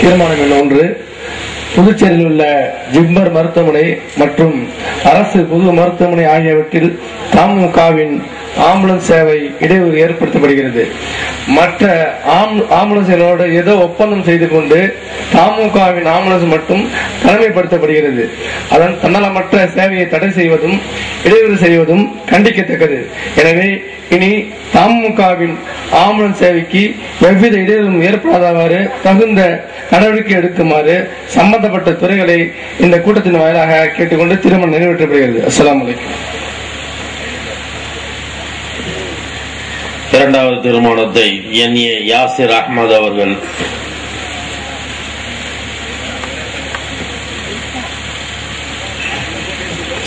தீர்மானங்கள் ஒன்று புதுச்சேரியில் உள்ள ஜிப்மர் மருத்துவமனை மற்றும் அரசு பொது மருத்துவமனை ஆகியவற்றில் தமுகவின் ஆம்புலன்ஸ் சேவை இடையூறு ஏற்படுத்தப்படுகிறது. மற்ற ஆம்- ஆம்புலன்ஸ்களோடு ஏதோ ஒப்பந்தம் செய்து கொண்டு தமுகவின் ஆம்புலன்ஸ் மட்டும் தலைமைப்படுத்தப்படுகிறது அதன் தன்னலமற்ற சேவையை தடை செய்வதும் இடையூறு செய்வதும் கண்டிக்கத்தக்கது. எனவே இனி தமுகவின் ஆம்புலன்ஸ் சேவைக்கு எவ்வித இடையூறும் ஏற்படாதவாறு தகுந்த நடவடிக்கை எடுக்குமாறு சம்பந்தப்பட்ட துறைகளை இந்த கூட்டத்தின் வாயிலாக கேட்டுக்கொண்டு திருமணம் நிறைவேற்றப்படுகிறது. அஸ்லாம் வலைக்கம் இரண்டாவது திருமணத்தை என் ஏ யாசிர் அஹ்மத் அவர்கள்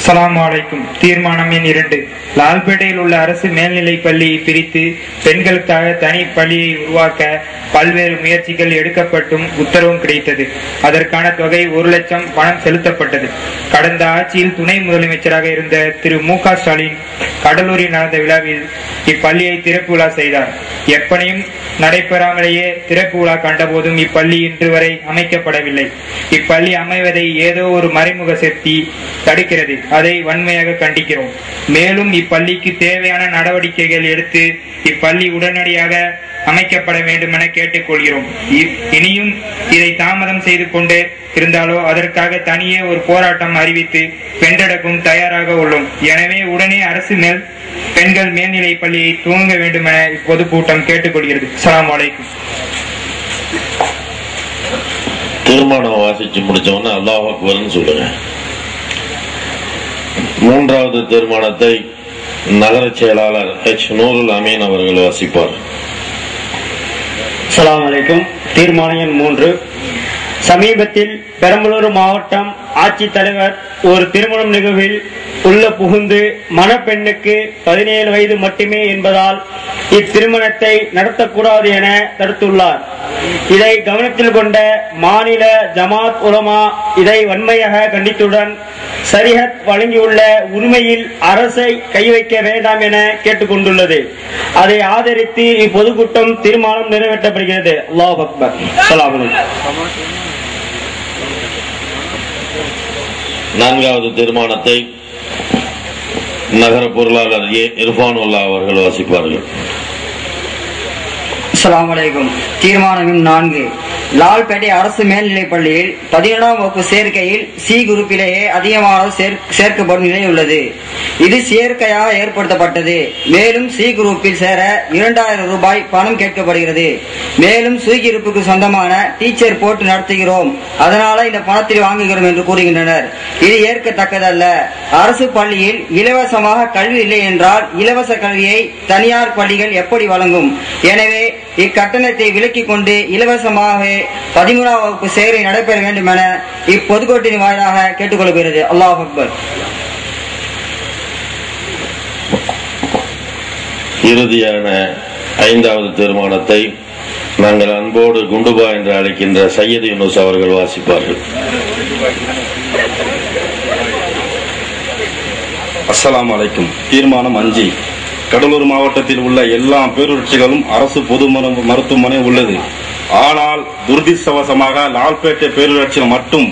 அஸ்லாம் வலைக்கும் தீர்மானம் எண் இரண்டு. லால்பேட்டையில் உள்ள அரசு மேல்நிலை பள்ளியை பிரித்து பெண்களுக்காக தனி பள்ளியை உருவாக்க பல்வேறு முயற்சிகள் எடுக்கப்பட்டும் உத்தரவும் கிடைத்தது. அதற்கான தொகை ஒரு லட்சம் பணம் செலுத்தப்பட்டது. கடந்த ஆட்சியில் துணை முதலமைச்சராக இருந்த திரு மு க ஸ்டாலின் கடலூரில் நடந்த விழாவில் இப்பள்ளியை திறப்பு விழா செய்தார். எப்பனையும் நடைபெறாமலேயே திறப்பு விழா கண்டபோதும் இப்பள்ளி இன்று வரை அமைக்கப்படவில்லை. இப்பள்ளி அமைவதை ஏதோ ஒரு மறைமுக சக்தி தடுக்கிறது. அதை வன்மையாக கண்டிக்கிறோம். மேலும் இப்பள்ளிக்கு தேவையான நடவடிக்கைகள் எடுத்து இப்பள்ளி உடனடியாக அமைக்கப்பட வேண்டும் என கேட்டுக்கொள்கிறோம் இனியும் இதை தாமதம் செய்து கொண்டு இருந்தாலோ அதற்காக தனியே ஒரு போராட்டம் அறிவித்து வென்றெடுக்கும் தயாராக உள்ளோம். எனவே உடனே அரசு மேல் பெண்கள் மேல்நிலை பள்ளியை துவங்க வேண்டும் என இப்பொதுக்கூட்டம் கேட்டுக்கொள்கிறது. அலாம் வலைக்கும் தீர்மானம் வாசிச்சு முடிச்சவொன்னே அல்லாஹ் அக்பர்னு சொல்லுங்க. மூன்றாவது தீர்மானத்தை நகர செயலாளர் எச் நூருல் அமீன் அவர்கள் வாசிப்பார். அஸ்ஸலாமு அலைக்கும். தீர்மானம் எண் மூன்று. சமீபத்தில் பெரம்பலூர் மாவட்டம் ஆட்சித்தலைவர் ஒரு திருமணம் நிகழ்வில் உள்ள புகுந்து மணப்பெண்ணுக்கு பதினேழு வயது மட்டுமே என்பதால் இத்திருமணத்தை நடத்தக்கூடாது என தடுத்துள்ளார். இதை கவனத்தில் கொண்ட மாநில ஜமாத் உலமா இதை வன்மையாக கண்டித்துடன் சரிஹத் வழங்கியுள்ள உரிமையில் அரசை கை வைக்க வேண்டாம் என கேட்டுக்கொண்டுள்ளது. அதை ஆதரித்து இப்பொதுக்கூட்டம் தீர்மானம் நிறைவேற்றப்படுகிறது. அல்லாஹ் அக்பர். நான்காவது தீர்மானத்தை நகர பொருளாளர் ஏ. இர்பானுல்லா அவர்கள் வாசிப்பார்கள். அஸ்ஸலாமு வலைக்கும் தீர்மானம் நான்கு. லால்பேட்டை அரசு மேல்நிலைப் பள்ளியில் பதினேழாம் வகுப்பு சேர்க்கையில் சி குரூப்பிலேயே அதிகமானோர் சேர்க்கப்படும் நிலை உள்ளது. இது சேர்க்கையாக ஏற்படுத்தப்பட்டது. மேலும் சி குரூப்பில் சேர இரண்டாயிரம் ரூபாய் பணம் கேட்கப்படுகிறது. மேலும் சி சொந்தமான டீச்சர் போட்டு நடத்துகிறோம். அதனால இந்த பணத்தில் வாங்குகிறோம் என்று கூறுகின்றனர். இது ஏற்கத்தக்கதல்ல. அரசு பள்ளியில் இலவசமாக கல்வி இல்லை என்றால் இலவச கல்வியை தனியார் பள்ளிகள் எப்படி வழங்கும்? எனவே இக்கட்டணத்தை விலக்கிக் கொண்டு இலவசமாக பதிமூணாம் வகுப்பு சேவை நடைபெற வேண்டும் என இப்பொதுக்கோட்டின் வாயிலாக கேட்டுக்கொள்கிறது. அல்லாஹ் அக்பர். இறுதியான ஐந்தாவது தீர்மானத்தை நாங்கள் அன்போடு குண்டுபா என்று அழைக்கின்ற சையது யூனுஸ் அவர்கள் வாசிப்பார்கள். அஸ்ஸலாமு அலைக்கும். தீர்மானம் அஞ்சு. கடலூர் மாவட்டத்தில் உள்ள எல்லா பேரூராட்சிகளும் அரசு பொது மரு- மருத்துவமனை உள்ளது. ஆனால் துரதிர்ஷ்டவசமாக லால்பேட்டை பேரூராட்சியில் மட்டும்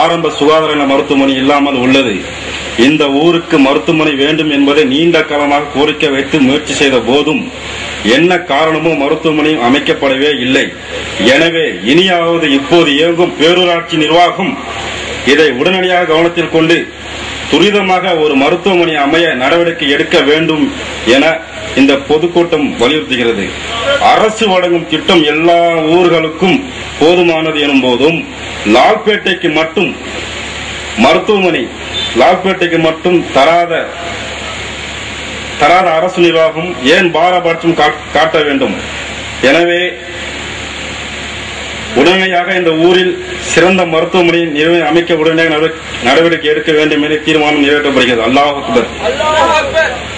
ஆரம்ப சுகாதார மருத்துவமனை இல்லாமல் உள்ளது. இந்த ஊருக்கு மருத்துவமனை வேண்டும் என்பதை நீண்ட காலமாக கோரிக்கை வைத்து முயற்சி செய்த போதும் என்ன காரணமோ மருத்துவமனை அமைக்கப்படவே இல்லை. எனவே இனியாவது இப்போது இயங்கும் பேரூராட்சி நிர்வாகம் இதை உடனடியாக கவனத்தில் கொண்டு துரிதமாக ஒரு மருத்துவமனை அமைய நடவடிக்கை எடுக்க வேண்டும் என இந்த பொதுக்கூட்டம் வலியுறுத்துகிறது. அரசு வழங்கும் திட்டம் எல்லா ஊர்களுக்கும் போதுமானது எனும் போதும் லால்பேட்டைக்கு மட்டும் மருத்துவமனை லால்பேட்டைக்கு மட்டும் தராத தராத அரசு நிர்வாகம் ஏன் பாரபட்சம் காட்- காட்ட வேண்டும்? எனவே உடனடியாக இந்த ஊரில் சிறந்த மருத்துவமனை நிறுவ- அமைக்க உடனடியாக நடவடிக்கை எடுக்க வேண்டும் என தீர்மானம் நிறைவேற்றப்படுகிறது. அல்லாஹ் அக்பர்.